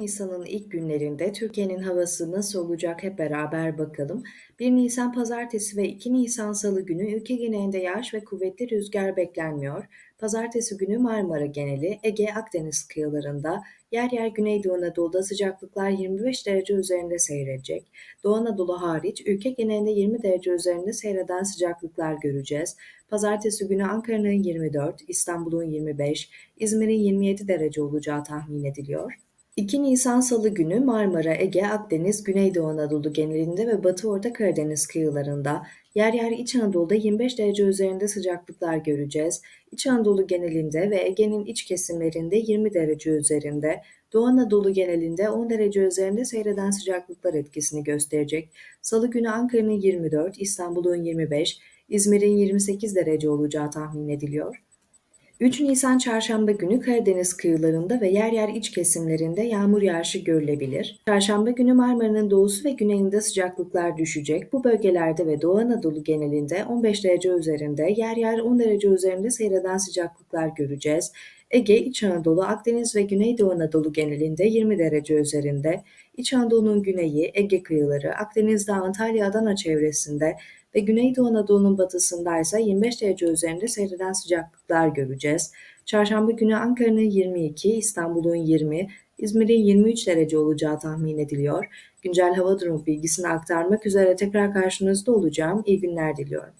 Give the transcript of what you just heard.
Nisan'ın ilk günlerinde Türkiye'nin havası nasıl olacak hep beraber bakalım. 1 Nisan Pazartesi ve 2 Nisan Salı günü ülke genelinde yağış ve kuvvetli rüzgar beklenmiyor. Pazartesi günü Marmara geneli, Ege, Akdeniz kıyılarında, yer yer Güneydoğu Anadolu'da sıcaklıklar 25 derece üzerinde seyredecek. Doğu Anadolu hariç ülke genelinde 20 derece üzerinde seyreden sıcaklıklar göreceğiz. Pazartesi günü Ankara'nın 24, İstanbul'un 25, İzmir'in 27 derece olacağı tahmin ediliyor. 2 Nisan Salı günü Marmara, Ege, Akdeniz, Güneydoğu Anadolu genelinde ve Batı Orta Karadeniz kıyılarında, yer yer İç Anadolu'da 25 derece üzerinde sıcaklıklar göreceğiz. İç Anadolu genelinde ve Ege'nin iç kesimlerinde 20 derece üzerinde, Doğu Anadolu genelinde 10 derece üzerinde seyreden sıcaklıklar etkisini gösterecek. Salı günü Ankara'nın 24, İstanbul'un 25, İzmir'in 28 derece olacağı tahmin ediliyor. 3 Nisan Çarşamba günü Karadeniz kıyılarında ve yer yer iç kesimlerinde yağmur yağışı görülebilir. Çarşamba günü Marmara'nın doğusu ve güneyinde sıcaklıklar düşecek. Bu bölgelerde ve Doğu Anadolu genelinde 15 derece üzerinde, yer yer 10 derece üzerinde seyreden sıcaklıklar göreceğiz. Ege, İç Anadolu, Akdeniz ve Güneydoğu Anadolu genelinde 20 derece üzerinde, İç Anadolu'nun güneyi, Ege kıyıları, Akdeniz'de Antalya, Adana çevresinde ve Güneydoğu Anadolu'nun batısında ise 25 derece üzerinde seyreden sıcaklıklar göreceğiz. Çarşamba günü Ankara'nın 22, İstanbul'un 20, İzmir'in 23 derece olacağı tahmin ediliyor. Güncel hava durumu bilgisini aktarmak üzere tekrar karşınızda olacağım. İyi günler diliyorum.